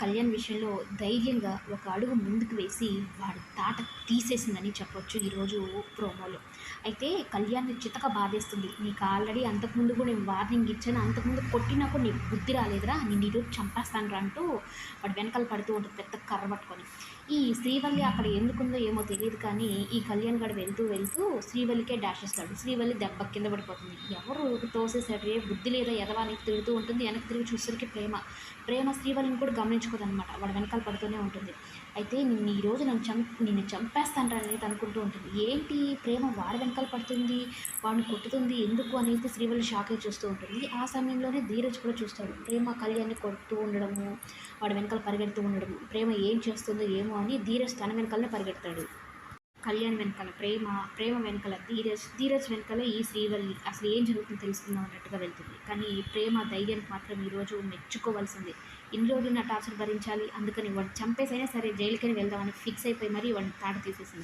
కళ్యాణ్ విషయంలో ధైర్యంగా ఒక అడుగు ముందుకు వేసి వాడి తాట తీసేసిందని చెప్పొచ్చు ఈరోజు ప్రోమోలో. అయితే కళ్యాణ్ చితక బాధేస్తుంది. నీకు ఆల్రెడీ అంతకుముందు కూడా నేను వార్నింగ్ ఇచ్చాను. అంతకుముందు కొట్టినా కూడా నీకు బుద్ధి రాలేదురా. నేను ఈరోజు చంపేస్తాను రా అంటూ వాడు వెనకాల పడుతూ ఉంటుంది పెద్ద కర్ర పట్టుకొని. ఈ శ్రీవల్లి అక్కడ ఎందుకుందో ఏమో తెలియదు కానీ ఈ కళ్యాణ్ గడు వెళ్తూ వెళ్తూ శ్రీవల్లికే డాష్ ఇస్తాడు. శ్రీవల్లి దెబ్బ కింద పడిపోతుంది. ఎవరు తోసేసాడు ఏ బుద్ధి లేదా ఎదవానికి తిరుగుతూ ఉంటుంది. వెనక్కి తిరిగి చూసరికి ప్రేమ. ప్రేమ శ్రీవల్లిని కూడా అనమాట వాడు వెనకాల పడుతూనే ఉంటుంది. అయితే నిన్ను ఈ రోజు నన్ను చం నిన్ను చంపేస్తాను అనేది అనుకుంటూ ఉంటుంది. ఏంటి ప్రేమ? వాడి వెనకాల పడుతుంది వాడిని కొట్టుతుంది ఎందుకు అనేది శ్రీవల్లి షాక్ అయి చూస్తూ ఉంటుంది. ఆ సమయంలోనే ధీరజ్ కూడా చూస్తాడు. ప్రేమ కళ్యాణ్ని కొడుతూ ఉండడము వాడి వెనకాల పరిగెడుతూ ఉండడము. ప్రేమ ఏం చేస్తుందో ఏమో అని ధీరజ్ తన వెనకాలనే పరిగెడతాడు. కళ్యాణ్ వెనకాల ప్రేమ ప్రేమ వెనకాల ధీరజ్ ధీరజ్ వెనకాల ఈ శ్రీవల్లి అసలు ఏం జరుగుతుందో తెలుసుకుందాం అన్నట్టుగా వెళ్తుంది. కానీ ఈ ప్రేమ ధైర్యానికి మాత్రం ఈరోజు మెచ్చుకోవాల్సింది. ఇన్ని రోజులు నా టార్చర్ భరించాలి అందుకని వాడు చంపేసైనా సరే జైలుకని వెళ్దామని ఫిక్స్ అయిపోయి మరీ వాడిని తాట తీసేసింది.